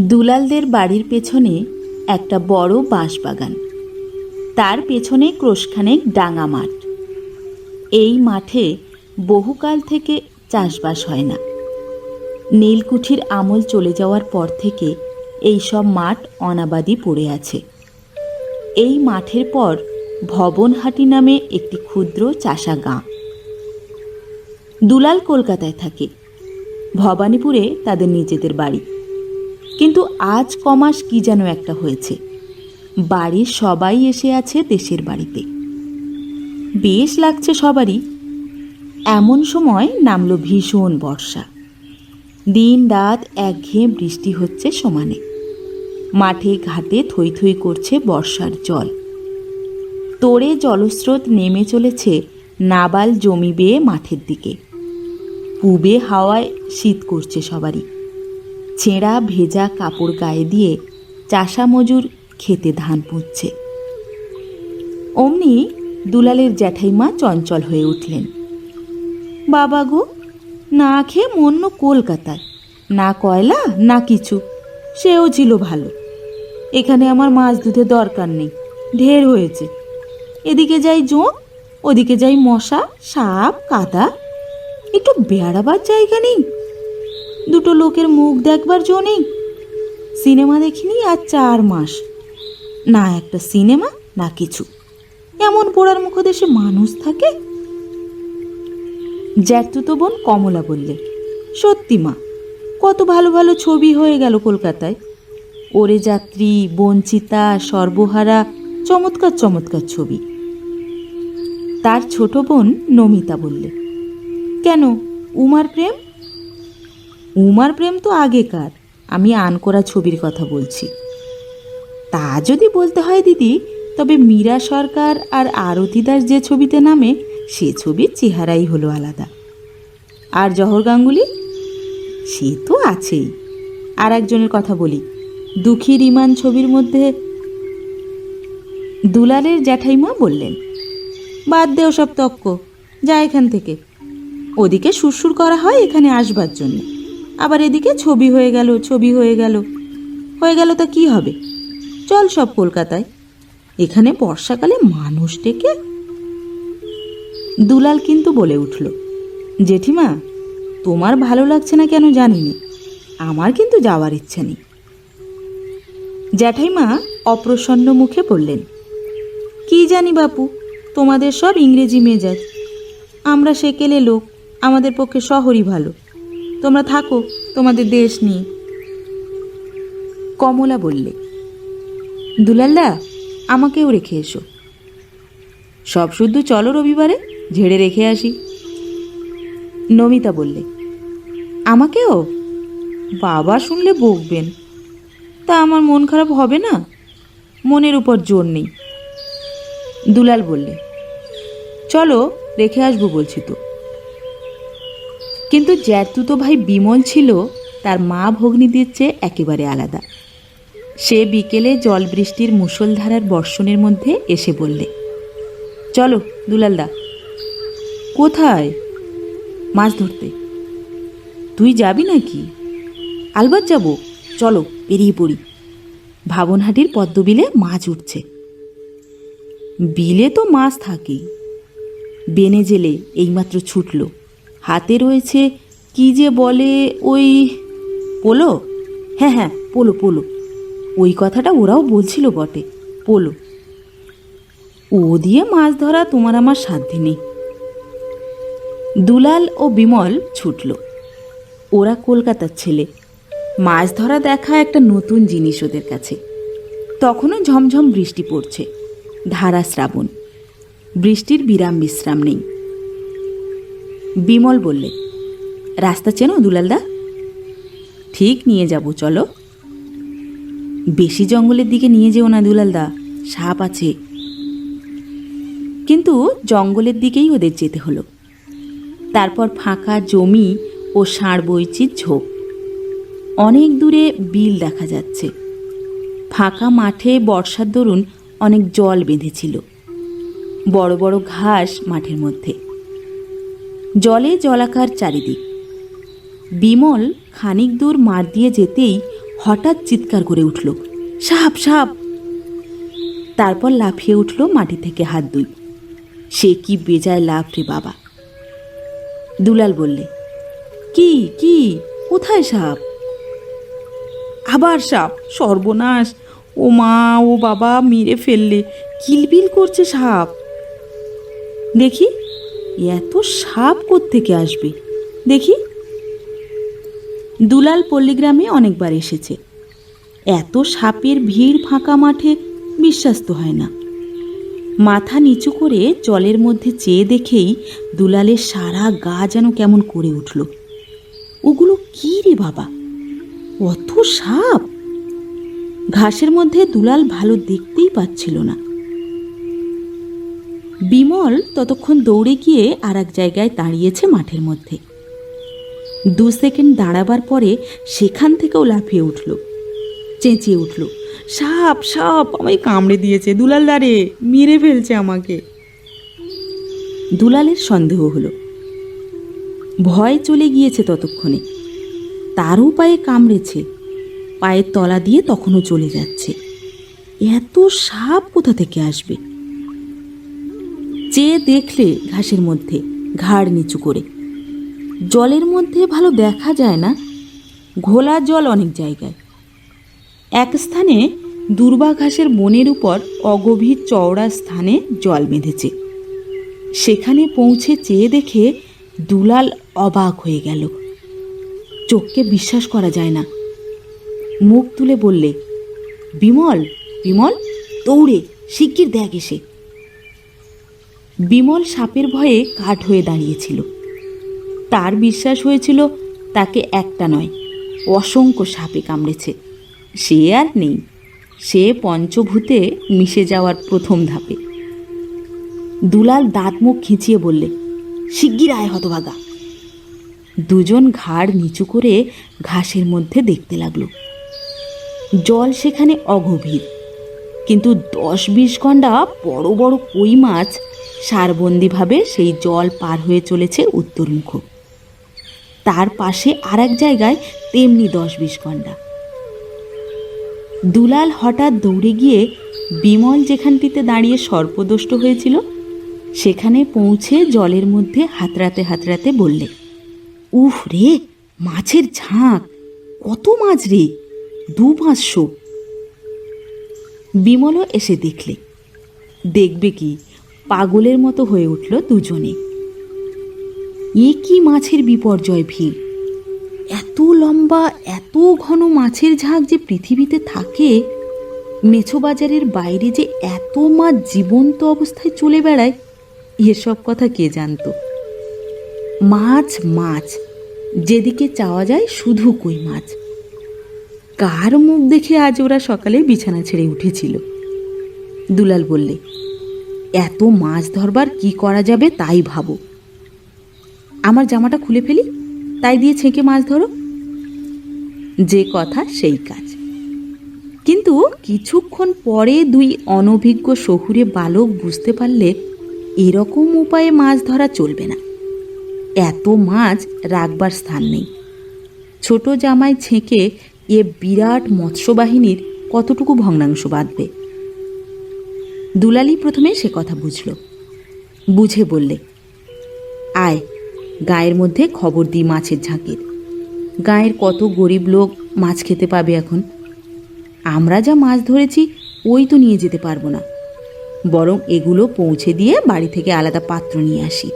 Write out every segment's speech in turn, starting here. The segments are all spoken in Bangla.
দুলালদের বাড়ির পেছনে একটা বড় বাঁশবাগান। তার পেছনে ক্রোশখানেক ডাঙা মাঠ। এই মাঠে বহুকাল থেকে চাষবাস হয় না। নীলকুঠির আমল চলে যাওয়ার পর থেকে এই সব মাঠ অনাবাদি পড়ে আছে। এই মাঠের পর ভবনহাটি নামে একটি ক্ষুদ্র চাষা গাঁ। দুলাল কলকাতায় থাকে। ভবানীপুরে তাদের নিজেদের বাড়ি। কিন্তু আজ কমাস কি যেন একটা হয়েছে। বাড়ির সবাই এসে আছে দেশের বাড়িতে। বেশ লাগছে সবারই। এমন সময় নামলো ভীষণ বর্ষা। দিন রাত একঘেয়ে বৃষ্টি হচ্ছে সমানে। মাঠে ঘাটে থই থই করছে বর্ষার জল। তোড়ে জলস্রোত নেমে চলেছে নাবাল জমি বেয়ে মাঠের দিকে। পুবে হাওয়ায় শীত করছে সবারই। ছেঁড়া ভেজা কাপড় গায়ে দিয়ে চাষা মজুর খেতে ধান পুঁতছে। অমনি দুলালের জ্যাঠাইমা চঞ্চল হয়ে উঠলেন। বাবা গো, না খেয়ে মন্য কলকাতায়, না কয়লা, না কিছু, সেও ছিল ভালো। এখানে আমার মাছ দুধে দরকার নেই, ঢের হয়েছে। এদিকে যাই জোঁক ওদিকে যাই মশা, সাপ, কাদা, একটু বেড়াবার জায়গা নেই? দুটো লোকের মুখ দেখবার জো নেই সিনেমা দেখিনি আর চার মাস। না একটা সিনেমা, না কিছু। এমন পোড়ার মুখদেশে মানুষ থাকে। জ্যাঠতুতো বোন কমলা বললে, সত্যি মা, কত ভালো ভালো ছবি হয়ে গেল কলকাতায়। ওরে যাত্রী, বঞ্চিতা, সর্বহারা, চমৎকার চমৎকার ছবি। তার ছোট বোন নমিতা বললে, কেন, উমার প্রেম? উমার প্রেম তো আগেকার। আমি আনকোরা ছবির কথা বলছি। তা যদি বলতে হয় দিদি, তবে মীরা সরকার আর আরতি দাস যে ছবিতে নামে, সে ছবির চেহারাই হলো আলাদা। আর জহর গাঙ্গুলি? সে তো আছেই। আর একজনের কথা বলি, দুঃখী রিমান ছবির মধ্যে দুলালের জ্যাঠাইমা বললেন, বাদ দেও সব তক্ক, যা এখান থেকে। ওদিকে সুরসুর করা হয় এখানে আসবার জন্য। আবার এদিকে ছবি হয়ে গেল, ছবি হয়ে গেল। হয়ে গেল তা কি হবে? চল সব কলকাতায়। এখানে বর্ষাকালে মানুষ ডেকে দুলাল কিন্তু বলে উঠল, জেঠিমা, তোমার ভালো লাগছে না কেন জানিনি? আমার কিন্তু যাওয়ার ইচ্ছা নেই। জ্যাঠাইমা অপ্রসন্ন মুখে বললেন, কি জানি বাপু, তোমাদের সব ইংরেজি মেজাজ। আমরা সেকেলে লোক, আমাদের পক্ষে শহরই ভালো। তোমরা থাকো, তোমাদের দেশ নিয়ে। কমলা বললে দুলাল্লা আমাকেও রেখে এসো। সব শুদ্ধ চলো রবিবারে, ঝেড়ে রেখে আসি। নমিতা বললে, আমাকেও? বাবা শুনলে বকবেন। তা আমার মন খারাপ হবে না? মনের উপর জোর নেই। দুলাল বললে, চলো, রেখে আসব বলছি তো। কিন্তু জ্যাতুতো ভাই বিমল ছিল, তার মা ভগ্নীদের চেয়ে একেবারে আলাদা। সে বিকেলে জল বৃষ্টির মুষলধারার বর্ষণের মধ্যে এসে বললে, চলো দুলালদা, কোথায় মাছ ধরতে? তুই যাবি নাকি? আলবাত যাব, চলো বেরিয়ে পড়ি। ভাবনহাটির পদ্মবিলে মাছ উঠছে। বিলে তো মাছ থাকেই। বেনে জেলে এইমাত্র ছুটল। হাতে রয়েছে, কি যে বলে ওই পোলো? হ্যাঁ হ্যাঁ পোলো পোলো। ওই কথাটা ওরাও বলছিল বটে, পোলো। ও দিয়ে মাছ ধরা তোমার আমার সাধ্যে নেই। দুলাল ও বিমল ছুটল। ওরা কলকাতার ছেলে। মাছ ধরা দেখা একটা নতুন জিনিস ওদের কাছে। তখনও ঝমঝম বৃষ্টি পড়ছে, ধারা শ্রাবণ। বৃষ্টির বিরাম বিশ্রাম নেই। বিমল বললে, রাস্তা চেনো দুলালদা? ঠিক, নিয়ে যাব, চলো। বেশি জঙ্গলের দিকে নিয়ে যেও না দুলালদা, সাপ আছে। কিন্তু জঙ্গলের দিকেই ওদের যেতে হলো। তারপর ফাঁকা জমি ও ষাঁড় বইচির ঝোপ। অনেক দূরে বিল দেখা যাচ্ছে। ফাঁকা মাঠে বর্ষার দরুন অনেক জল বেঁধেছিল। বড় বড় ঘাস মাঠের মধ্যে। জলে জলাকার চারিদিক। বিমল খানিক দূর মাঠ দিয়ে যেতেই হঠাৎ চিৎকার করে উঠল, সাপ সাপ! তারপর লাফিয়ে উঠল মাটি থেকে হাত দুই। সে কি বেজায় লাভ রে বাবা! দুলাল বললে, কি কি, কোথায় সাপ? আবার সাপ, সর্বনাশ! ও মা, ও বাবা, মেরে ফেললে, কিলবিল করছে সাপ! দেখি এত সাপ থেকে আসবে? দেখি। দুলাল পল্লীগ্রামে অনেকবার এসেছে। এত সাপের ভিড় ফাঁকা মাঠে বিশ্বাস তো হয় না। মাথা নিচু করে জলের মধ্যে চেয়ে দেখেই দুলালের সারা গা যেন কেমন করে উঠল। ওগুলো কি রে বাবা? অত সাপ? ঘাসের মধ্যে দুলাল ভালো দেখতেই পাচ্ছিল না। বিমল ততক্ষণ দৌড়ে গিয়ে আর এক জায়গায় দাঁড়িয়েছে মাঠের মধ্যে। দু সেকেন্ড দাঁড়াবার পরে সেখান থেকেও লাফিয়ে উঠল, চেঁচিয়ে উঠল, সাপ সাপ, আমায় কামড়ে দিয়েছে দুলাল দাঁড়ে মেরে ফেলছে আমাকে। দুলালের সন্দেহ হলো। ভয় চলে গিয়েছে ততক্ষণে। তারও পায়ে কামড়েছে, পায়ের তলা দিয়ে তখনও চলে যাচ্ছে। এত সাপ কোথা থেকে আসবে? চেয়ে দেখলে ঘাসের মধ্যে ঘাড় নিচু করে। জলের মধ্যে ভালো দেখা যায় না। ঘোলা জল অনেক জায়গায়। এক স্থানে দুর্বা ঘাসের বনের উপর অগভীর চওড়া স্থানে জল বেঁধেছে। সেখানে পৌঁছে চেয়ে দেখে দুলাল অবাক হয়ে গেল। চোখকে বিশ্বাস করা যায় না। মুখ তুলে বললে, বিমল বিমল, দৌড়ে, শিগগির দেখ এসে। বিমল সাপের ভয়ে কাঠ হয়ে দাঁড়িয়েছিল। তার বিশ্বাস হয়েছিল তাকে একটা নয়, অসংখ্য সাপে কামড়েছে। সে আর নেই, সে পঞ্চভূতে মিশে যাওয়ার প্রথম ধাপে। দুলাল দাঁত মুখ খিঁচিয়ে বললে, শিগগির আয় হতভাগা। দুজন ঘাড় নিচু করে ঘাসের মধ্যে দেখতে লাগল। জল সেখানে অগভীর, কিন্তু দশ বিশ ঘণ্টা বড় বড় কই মাছ সারবন্দিভাবে সেই জল পার হয়ে চলেছে উত্তরমুখ। তার পাশে আর এক জায়গায় তেমনি দশ বিশ ঘণ্টা দুলাল হঠাৎ দৌড়ে গিয়ে বিমল যেখানটিতে দাঁড়িয়ে সর্পদষ্ট হয়েছিল, সেখানে পৌঁছে জলের মধ্যে হাতড়াতে হাতড়াতে বললে, উফ রে, মাছের ঝাঁক, কত মাছ রে, দু পাঁচশো। বিমলও এসে দেখলে, দেখবে কি পাগলের মতো হয়ে উঠল দুজনে। এ কি মাছের বিপর্যয় ভিড়? এত লম্বা, এত ঘন মাছের ঝাঁক যে পৃথিবীতে থাকে মেছো বাজারের বাইরে যে এত মাছ জীবন্ত অবস্থায় চলে বেড়ায়, এসব কথা কে জানতো? মাছ মাছ, যেদিকে চাওয়া যায় শুধু কই মাছ। কার মুখ দেখে আজ ওরা সকালে বিছানা ছেড়ে উঠেছিল? দুলাল বললে এত মাছ ধরবার কি করা যাবে তাই ভাবো। আমার জামাটা খুলে ফেলি, তাই দিয়ে ছেঁকে মাছ ধরো। যে কথা সেই কাজ। কিন্তু কিছুক্ষণ পরে দুই অনভিজ্ঞ শহুরে বালক বুঝতে পারলে এরকম উপায়ে মাছ ধরা চলবে না। এত মাছ রাখবার স্থান নেই। ছোট জামায় ছেঁকে এ বিরাট মৎস্যবাহিনীর কতটুকু ভগ্নাংশ বাঁধবে? দুলালি প্রথমে সে কথা বুঝল। বুঝে বললে, আয়, গায়ের মধ্যে খবর দিই মাছের ঝাঁকের। গায়ের কত গরিব লোক মাছ খেতে পাবে এখন। আমরা যা মাছ ধরেছি, ওই তো নিয়ে যেতে পারব না। বরং এগুলো পৌঁছে দিয়ে বাড়ি থেকে আলাদা পাত্র নিয়ে আসি।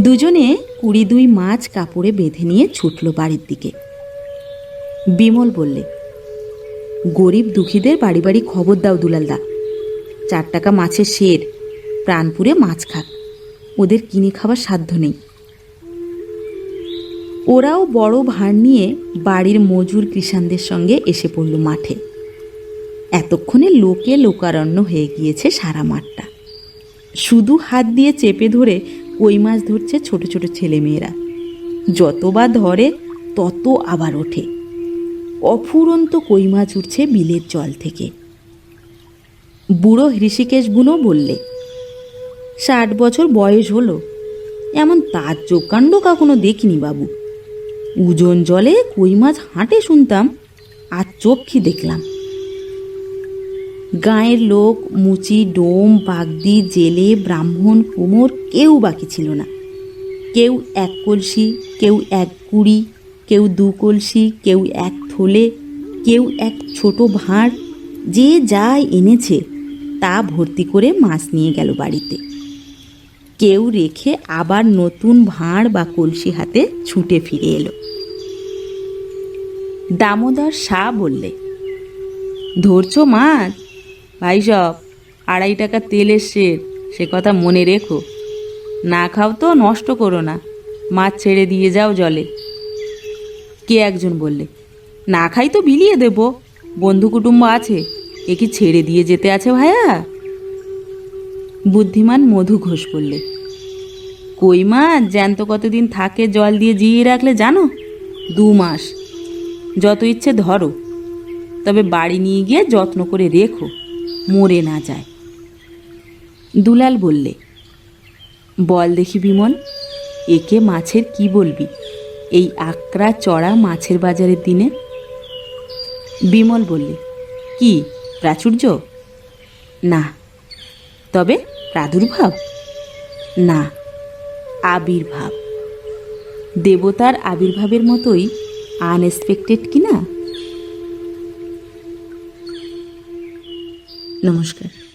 দুজনে কুড়ি দুই মাছ কাপড়ে বেঁধে নিয়ে ছুটল বাড়ির দিকে। বিমল বললে, গরিব দুঃখীদের বাড়ি বাড়ি খবর দাও দুলালদা। চার টাকা মাছের শের। প্রাণপুরে মাছ খাক। ওদের কিনে খাবার সাধ্য নেই। ওরাও বড় ভার নিয়ে বাড়ির মজুর কৃষাণদের সঙ্গে এসে পড়ল মাঠে। এতক্ষণে লোকে লোকারণ্য হয়ে গিয়েছে সারা মাঠটা। শুধু হাত দিয়ে চেপে ধরে কই মাছ ধরছে ছোট ছোট ছেলেমেয়েরা। যতবার ধরে, তত আবার ওঠে। অফুরন্ত কই মাছ উঠছে বিলের জল থেকে। বুড়ো হৃষিকেশ বুনো বললে, ষাট বছর বয়স হলো, এমন তার কাণ্ড কখনো দেখিনি বাবু। উজন জলে কই মাছ হাঁটে শুনতাম, আর চক্ষি দেখলাম। গাঁয়ের লোক, মুচি, ডোম, বাগদি, জেলে, ব্রাহ্মণ, কুমোর কেউ বাকি ছিল না। কেউ এক কলসি, কেউ এক কুড়ি, কেউ দু কলসি, কেউ এক থলে, কেউ এক ছোট ভাঁড়, যে যা এনেছে তা ভর্তি করে মাছ নিয়ে গেল বাড়িতে। কেউ রেখে আবার নতুন ভাঁড় বা কলসি হাতে ছুটে ফিরে এলো। দামোদর শাহ বললে, ধরছো মাছ? ভাই সব, আড়াই টাকা তেলের শের সে কথা মনে রেখো। না খাও তো, নষ্ট করো না, মাছ ছেড়ে দিয়ে যাও জলে। কে একজন বললে, না খাই তো বিলিয়ে দেব, বন্ধু কুটুম্ব আছে এ কি ছেড়ে দিয়ে যেতে আছে ভাইয়া বুদ্ধিমান মধু ঘোষ বললে, কই মাছ জ্যান্ত কতদিন থাকে জল দিয়ে জিয়ে রাখলে জানো? দু মাস। যত ইচ্ছে ধরো। তবে বাড়ি নিয়ে গিয়ে যত্ন করে রেখো, মরে না যায়। দুলাল বললে, বল দেখি বিমল, একে মাছের কি বলবি? এই আকড়া চড়া মাছের বাজারের দিনে? বিমল বললে, কি? প্রাচুর্য? না। তবে প্রাদুর্ভাব? না। আবির্ভাব। দেবতার আবির্ভাবের মতোই আনএক্সপেক্টেড কি না নমস্কার।